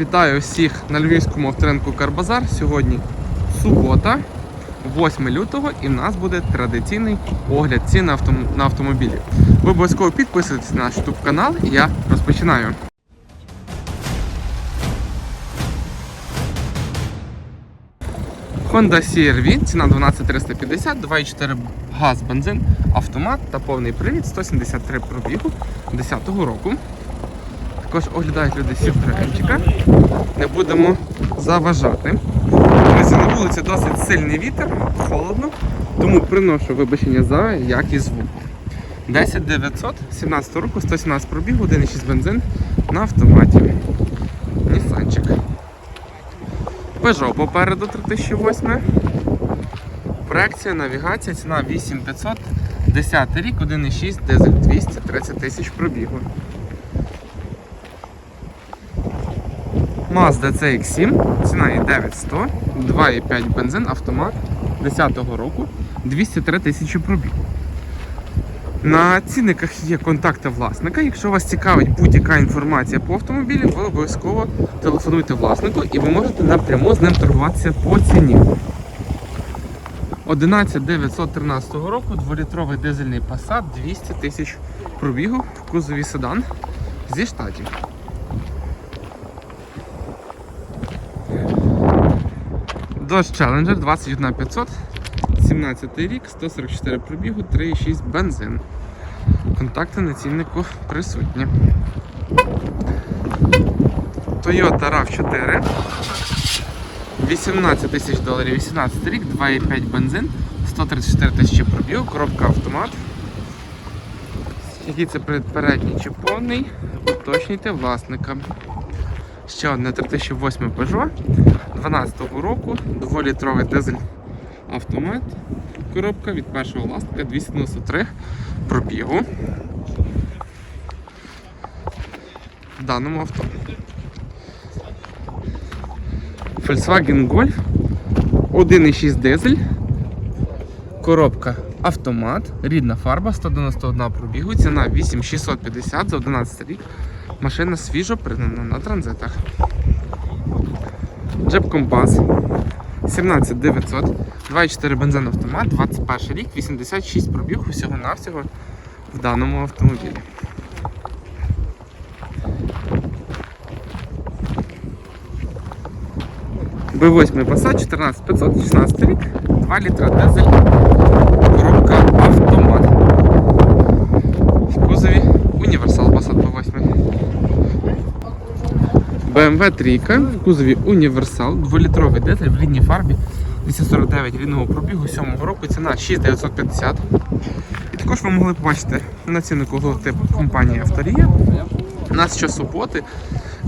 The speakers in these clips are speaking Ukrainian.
Вітаю всіх на львівському авторинку Карбазар. Сьогодні субота, 8 лютого, і в нас буде традиційний огляд цін на, автом- на автомобілі. Ви обов'язково підписуйтесь на наш YouTube канал і я розпочинаю. Honda CR-V, ціна 12350, 2,4 газ, бензин, автомат та повний привід 173 пробігу 10 року. Також оглядають люди Сівтренчика. Не будемо заважати. Друзі, на вулиці досить сильний вітер, холодно, тому приношу вибачення за якість звуку. 10 900, 17 року, 117 пробігу, 1,6 бензин на автоматі. Нісанчик. Peugeot попереду 3008. Проекція, навігація, ціна 8500, 10 рік, 1,6, дизель 230 тисяч пробігу. Mazda CX-7, ціна є 9100, 2,5 бензин, автомат 10-го року, 203 тисячі пробігу. На цінниках є контакти власника. Якщо вас цікавить будь-яка інформація по автомобілі, ви обов'язково телефонуйте власнику і ви можете напряму з ним торгуватися по ціні. 11913 року, 2-літровий дизельний Passat, 200 тисяч пробігу кузові седан зі штатів. Dodge Challenger 21500, 17 рік, 144 пробігу, 3,6 бензин. Контакти на ціннику присутні. Toyota RAV4. 18 тисяч доларів, 18 рік, 2,5 бензин, 134 тисячі пробігу, коробка автомат. Який це передній чи повний, уточнюйте власника. Ще одне 3008 Peugeot 12 року, 2-літровий дизель автомат. Коробка від першого власника 293 пробігу. В даному авто. Volkswagen Golf 1,6 дизель. Коробка автомат, рідна фарба, 191 пробігу, ціна 8650 за 11 рік. Машина свіжо пригнана на транзитах. Джеп Компас. 17900, 2,4 бензин автомат, 21 рік, 86 пробіг усього-навсього в даному автомобілі. B8 Passat 14500, 16 рік, 2 літра дизель, коробка автомат. В кузові універсал Passat B8. BMW 3 в кузові універсал, 2-літровий дизель в рідній фарбі, 249 рідного пробігу 7 року, ціна 6950. І також ви могли побачити на ціннику логотип компанії Авторія. У нас щосуботи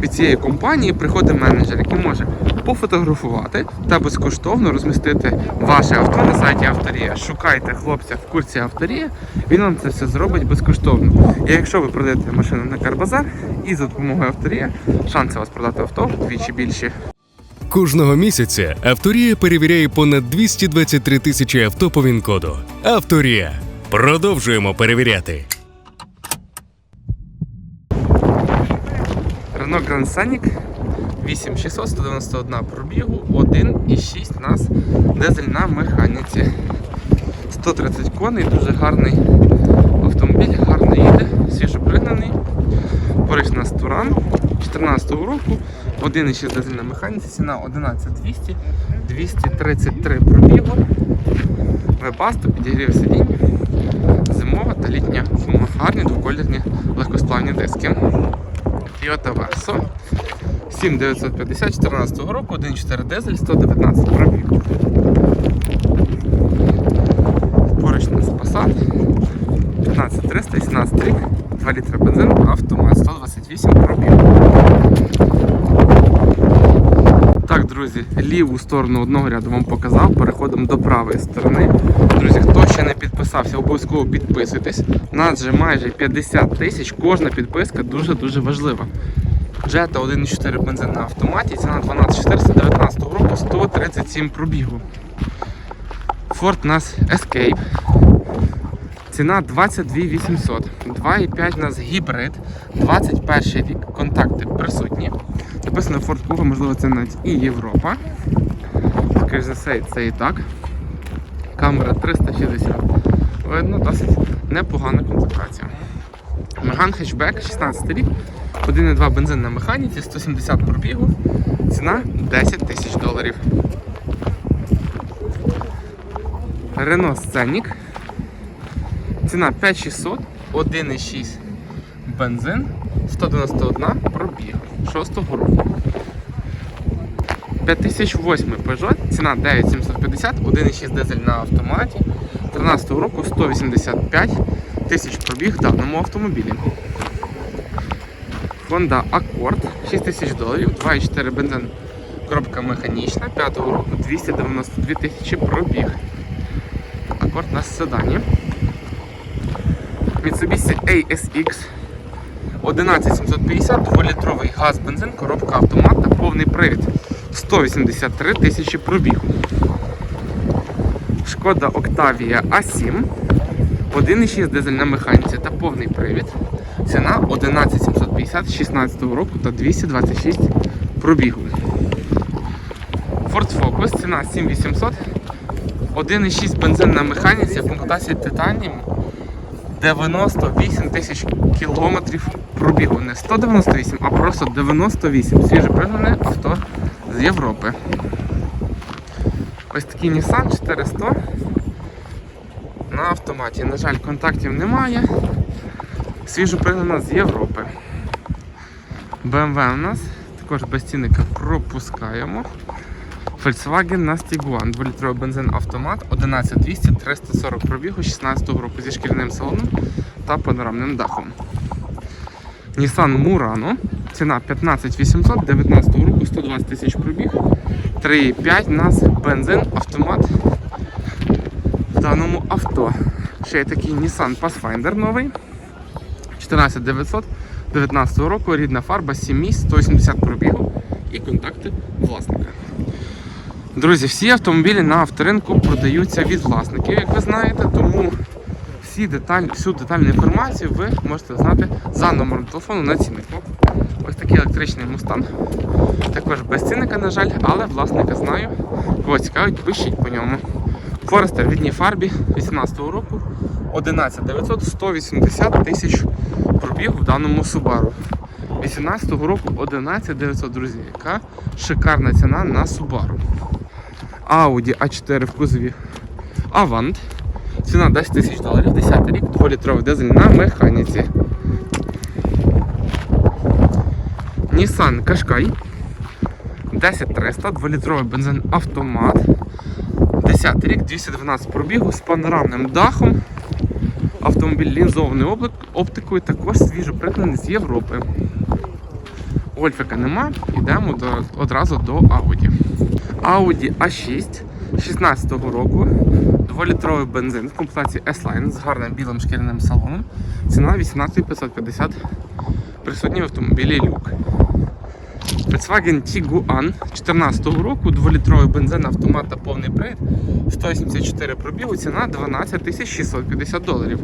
від цієї компанії приходить менеджер, який може пофотографувати та безкоштовно розмістити ваше авто на сайті Авторія. Шукайте хлопця в курсі Авторія, він вам це все зробить безкоштовно. І якщо ви продаєте машину на Карбазар і за допомогою Авторія, шанси вас продати авто вдвічі більші. Кожного місяця Авторія перевіряє понад 223 тисячі авто по ВІН-коду. Авторія. Продовжуємо перевіряти. Renault Grand Scenic 8600, 191 пробігу, 1,6 нас дизель на механіці. 130 коней, дуже гарний автомобіль, гарно їде, свіжопригнаний. Поруч у нас Туран 14 року, 1,6 дизель на механіці, ціна 11200, 233 пробігу. Вебасто, підігрів сидінь, зимова та літня гума. Гарні двоколірні легкосплавні диски. Toyota Verso 7950 14 року, 1.4 дизель, 119 пробіг. Поруч нас Passat 15300, 18 рік, 2 літри бензин, автомат, 128 пробіг. Так, друзі, ліву сторону одного ряду вам показав, переходимо до правої сторони. Друзі, хто ще підписався, обов'язково підписуйтесь. У нас вже майже 50 тисяч, кожна підписка дуже-дуже важлива. Jetta 1.4 бензин на автоматі, ціна 12419 року, 137 пробігу. Ford у нас Escape. Ціна 22 800. 2,5 у нас гібрид. 21 рік. Контакти присутні. Написано Ford Kuga, можливо, це навіть і Європа. Скоріше за все, це і так. Камера 360. Видно, досить непогана комплектація. Меган хетчбек 16 рік, 1,2 бензин на механіці, 170 пробігу, ціна 10 тисяч доларів. Renault Scenic. Ціна 5600, 1,6 бензин, 191 пробіг 6 року. 5008 Peugeot, ціна 9750, 1,6 дизель на автоматі, 13 року 185 тисяч пробіг в даному автомобілі. Honda Accord 6 тисяч доларів, 2,4 бензин, коробка механічна, 5 року 292 тисячі пробіг. Акорд на седані. Mitsubishi ASX 11750, 2-літровий газ, бензин, коробка автомат та повний привід. 183 тисячі пробігу. Шкода Octavia A7, 1,6 дизель на механіці та повний привід. Ціна 11750 16 року та 226 пробігу. Ford Focus, ціна 7800, 1,6 бензин на механіці комплектації Titanium 98 тисяч кілометрів пробігу. Не 198, а просто 98. Свіже пригнане авто з Європи. Ось такий Nissan 400 на автоматі. На жаль, контактів немає. Свіжо пригнана з Європи. BMW у нас також без цінника пропускаємо. Volkswagen на Tiguan, 2-літровий бензин автомат, 11200, 340 пробігу 16 року зі шкільним салоном та панорамним дахом. Nissan Murano, ціна 15800, 19 року 120 тисяч пробіг, 3,5 у нас бензин, автомат в даному авто. Ще є такий Nissan Pathfinder новий, 14900, 19 року, рідна фарба, 7 місць, 180 пробігу і контакти власника. Друзі, всі автомобілі на авторинку продаються від власників, як ви знаєте, тому всі деталь, всю детальну інформацію ви можете знати за номером телефону на ціннику. Електричний мустанг. Також без цінника, на жаль, але власника знаю. Кого цікавить, пишіть по ньому. Форестер в рідній фарбі 18-го року 11900 180 тисяч пробіг в даному Subaru. 18-го року 11900, друзі, яка шикарна ціна на Subaru. Audi A4 в кузові Avant. Ціна 10 тисяч доларів, 10 рік, 2-літровий дизель на механіці. Nissan Qashqai 10300, 2-літровий бензин автомат. 10 рік, 212 пробігу з панорамним дахом. Автомобіль лінзований облик, оптикою, також свіжо пригнаний з Європи. Гольфика нема, йдемо до, одразу до Audi. Audi A6 16-го року, 2-літровий бензин в комплектації S-Line з гарним білим шкіряним салоном. Ціна 18550 присутній в автомобілі люк. Volkswagen Tiguan 14-го року, 2-літровий бензин, автомат та повний привід, 184 пробігу, ціна 12 650 доларів.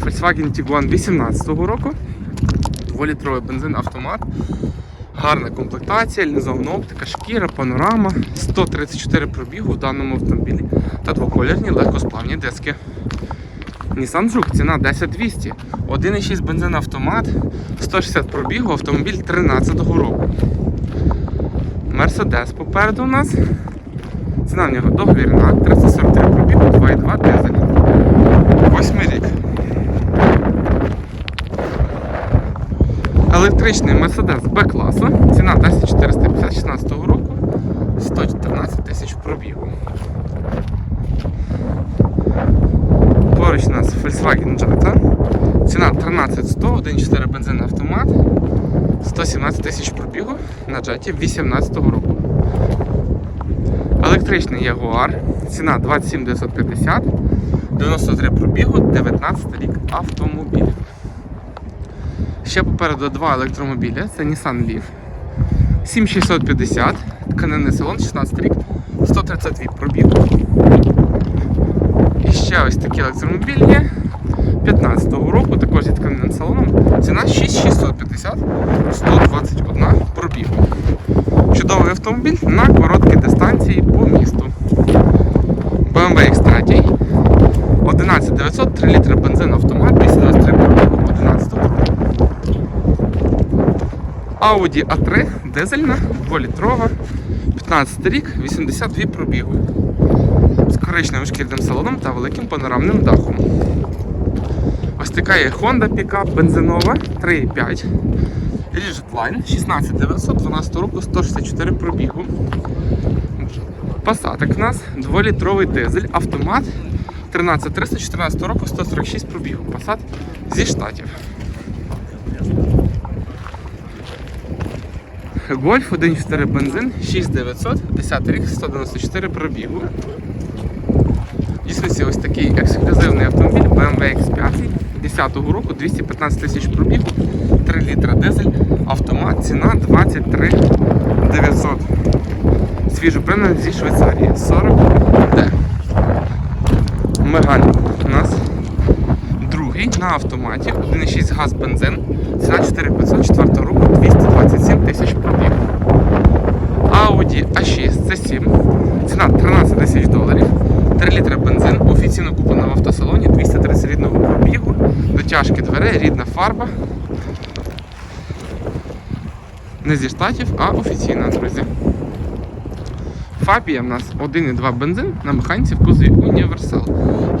Volkswagen Tiguan 18-го року, 2-літровий бензин, автомат, гарна комплектація, лінзована оптика, шкіра, панорама, 134 пробігу в даному автомобілі та двоколірні легкосплавні диски. Nissan Juke, ціна 10200, 1,6 бензин автомат, 160 пробігу, автомобіль 13-го року. Мерседес попереду у нас. Ціна в нього договірна, 343 пробігу, 2,2 дизель. Восьмий рік. Електричний Mercedes B-класу. Ціна 10450 16 року, 114 тисяч пробігу. Поруч у нас Volkswagen Jetta. Ціна 13100, 1.4 бензин автомат, 117 тисяч пробігу на джеті 18 року. Електричний Jaguar, ціна 27 950, 93 пробігу, 19 рік автомобіль. Ще попереду два електромобілі, це Nissan Leaf 7650, тканинний салон, 16 рік, 132 пробігу. Ще ось такі електромобілі є. 2015 року, також зі тканинним салоном. Ціна 6650, 121 пробігу. Чудовий автомобіль на короткій дистанції по місту. BMW X3. 11900, 3 літри бензин автомат, 223 пробігу, 11 року. Audi A3 дизельна, 2-літрова, 15 рік, 82 пробігу. З коричневим шкірним салоном та великим панорамним дахом. Ось така є Honda Pickup бензинова 3,5. Ridgeline 16900 12 року 164 пробігу. Пасатик в нас 2-літровий дизель, автомат 13300 14 року 146 пробігу. Пасат зі штатів. Гольф 1.4 бензин 6900 10 рік 194 пробігу. Дійсно, ось такий ексклюзивний автомобіль BMW X5 10 року 215 тисяч пробігу, 3 літра дизель, автомат, ціна 23 900. Свіжо пригнаний зі Швейцарії 40 d Меган у нас другий на автоматі, 1,6 газ бензин, ціна 4500 4 року 227 тисяч пробігу. Audi A6 C7, ціна 13 тисяч доларів. 3 літри бензин, офіційно куплена в автосалоні, 230 рідного пробігу, дотяжки дверей, рідна фарба. Не зі штатів, а офіційна, друзі. Фабія в нас 1,2 бензин на механіці в кузові Універсал.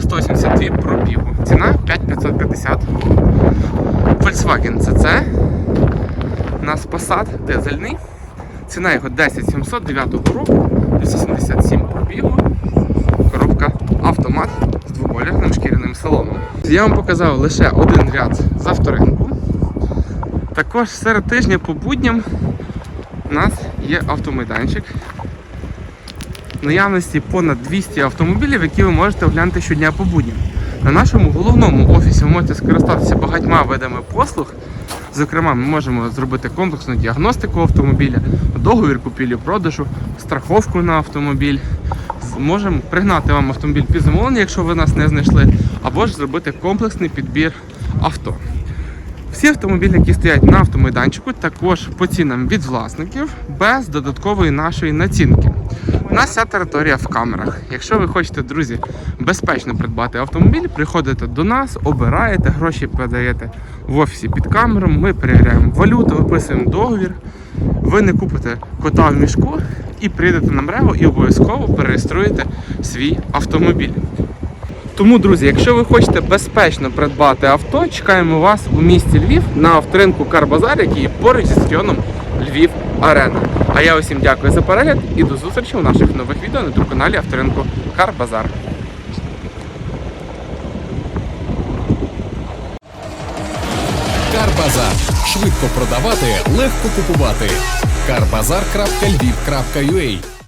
182 пробігу. Ціна 5550. Volkswagen CC. У нас Passat дизельний. Ціна його 10700 9 року, 277 пробігу. Коробка автомат з двоколірним шкіряним салоном. Я вам показав лише один ряд з авторинку. Також серед тижня по будням у нас є автомайданчик. В наявності понад 200 автомобілів, які ви можете оглянути щодня по будням. На нашому головному офісі ви можете скористатися багатьма видами послуг. Зокрема, ми можемо зробити комплексну діагностику автомобіля, договір купівлі-продажу, страховку на автомобіль. Можемо пригнати вам автомобіль під замовлення, якщо ви нас не знайшли, або ж зробити комплексний підбір авто. Всі автомобілі, які стоять на автомайданчику, також по цінам від власників без додаткової нашої націнки. У нас вся територія в камерах. Якщо ви хочете, друзі, безпечно придбати автомобіль, приходите до нас, обираєте, гроші подаєте в офісі під камеру, ми перевіряємо валюту, виписуємо договір. Ви не купите кота в мішку і прийдете на мрегу і обов'язково перереєструєте свій автомобіль. Тому, друзі, якщо ви хочете безпечно придбати авто, чекаємо вас у місті Львів на авторинку Карбазар, який поруч зі стадіоном Львів Арена. А я усім дякую за перегляд і до зустрічі у наших нових відео на телеканалі авторинку Карбазар. Карбазар. Швидко продавати, легко купувати. Карбазар.львів.ua